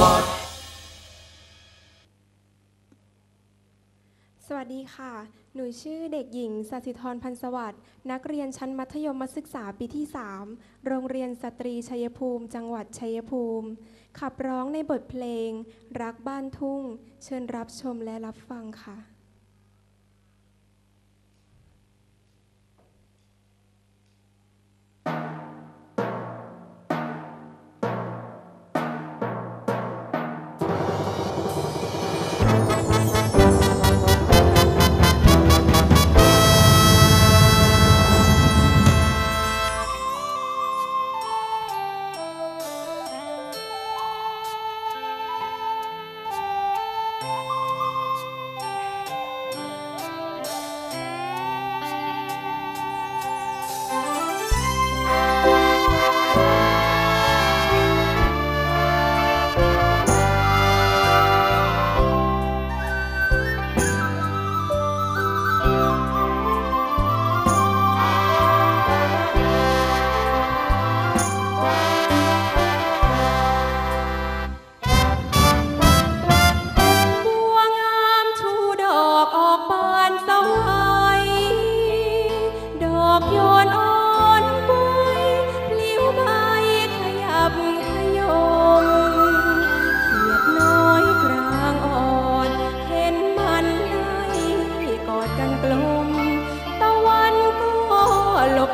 วัตสวัสดีค่ะ หนูชื่อเด็กหญิงสัสิธรพันธ์สวัสดิ์นักเรียนชั้นมัธยมศึกษาปีที่ 3 โรงเรียนสตรีชัยภูมิ จังหวัดชัยภูมิ ขับร้องในบทเพลง รักบ้านทุ่ง เชิญรับชมและรับฟังค่ะ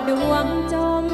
ดวงจม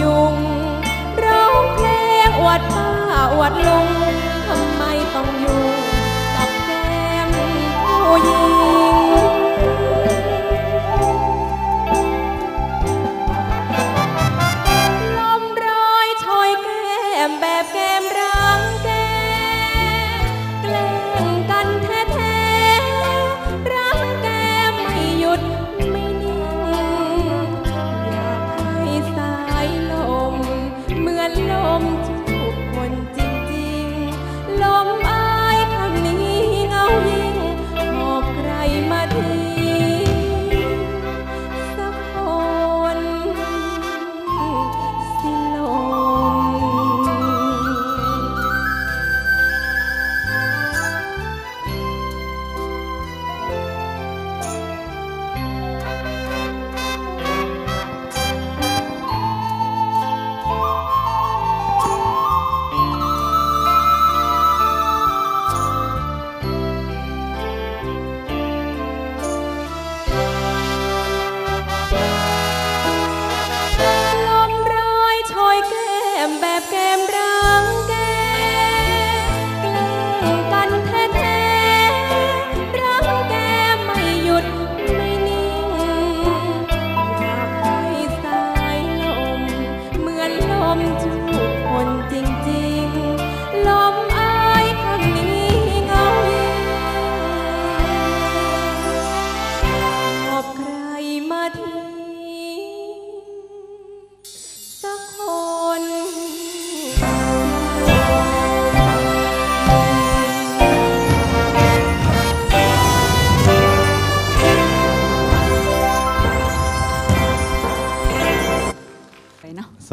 ยุงร้องเพลงอวดป้าอวดลุงทำไมต้องอยู่กับแก้มผู้หญิง บบแก้มรังแกแกล้งกันแท้ๆรังแกไม่หยุดไม่นิ่ง อยากให้สายลม เหมือนลมจูบคนจริง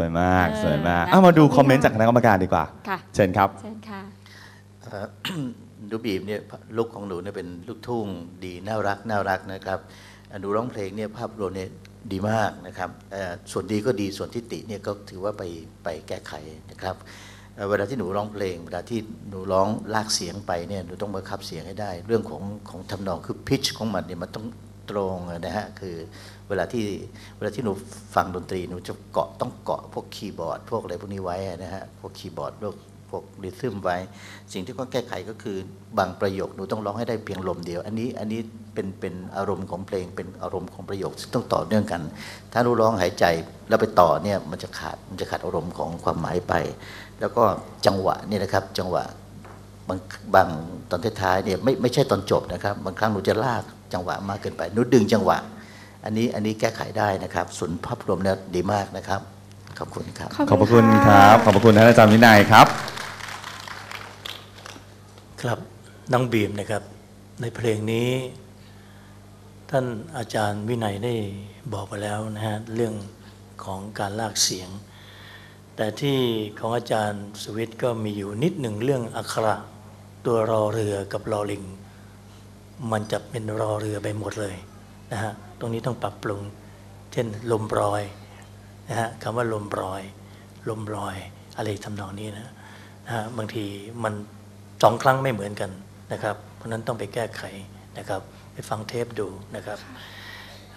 วยมากเออสวยมากนะเอามาดูขอบคุณคอมเมนต์ค่ะจากคณะกรรมการดีกว่า ค่ะ เชิญครับ เชิญค่ะ เอ่อ หนูบีมเนี่ยลูกของหนูเนี่ยเป็นลูกทุ่งดีน่ารักน่ารักนะครับอะหนูร้องเพลงเนี่ยภาพรวมเนี่ยดีมากนะครับเอ่อส่วนดีก็ดีส่วนที่ติเนี่ยก็ถือว่าไปไปแก้ไขนะครับเอ่อเอ่อเวลาที่หนูร้องเพลง เวลาที่หนูร้องลากเสียงไปเนี่ยหนูต้องบังคับเสียงให้ได้ เรื่องของของทำนองคือพิชของมันเนี่ยมันต้อง ตรงนะฮะคือเวลาที่เวลาที่หนูฟังดนตรีหนูจะเกาะต้องเกาะพวกคีย์บอร์ด พวกอะไรพวกนี้ไว้นะฮะพวกคีย์บอร์ดพวกพวกริทึมไว้ สิ่งที่ต้องแก้ไขก็คือบางประโยคหนูต้องร้องให้ได้เพียงลมเดียว อันนี้อันนี้เป็นเป็นอารมณ์ของเพลงเป็นอารมณ์ของประโยคซึ่งต้องต่อเนื่องกัน ถ้าหนูร้องหายใจแล้วไปต่อเนี่ยมันจะขาดมันจะขาดอารมณ์ของความหมายไป แล้วก็จังหวะนี่นะครับจังหวะบางบางตอนท้ายๆเนี่ยไม่ไม่ใช่ตอนจบนะครับ บางครั้งหนูจะลาก จังหวะมากเกินไปหนูดึงจังหวะ อันนี้อันนี้แก้ไขได้นะครับส่วนภาพรวมเนี่ยดีมากนะครับ ขอบคุณครับ ขอบพระคุณครับ ขอบพระคุณท่านอาจารย์วินัยครับ ครับน้องบีมนะครับ ในเพลงนี้ ท่านอาจารย์วินัยได้บอกไปแล้วนะฮะเรื่องของการลากเสียง แต่ที่ของอาจารย์สวิทย์ก็มีอยู่นิดหนึ่งเรื่องอักขระตัวรอเรือกับรอลิง มันจะเป็นรอเรือไปหมดเลยนะฮะตรงนี้ต้องปรับปรุง เช่นลมปลอยนะฮะคำว่าลมปลอย ลมลอยอะไรทำนองนี้นะนะฮะบางทีมันสองครั้งไม่เหมือนกันนะครับ เพราะฉะนั้นต้องไปแก้ไขนะครับไปฟังเทปดูนะครับ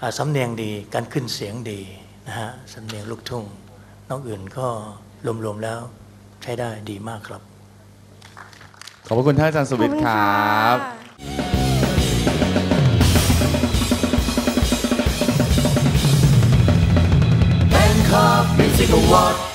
อ่าสำเนียงดีการขึ้นเสียงดีนะฮะสำเนียงลูกทุ่งนอกอื่นก็รวมๆแล้วใช้ได้ดีมากครับ ขอบพระคุณท่านอาจารย์สุวิทย์ครับ ขอบ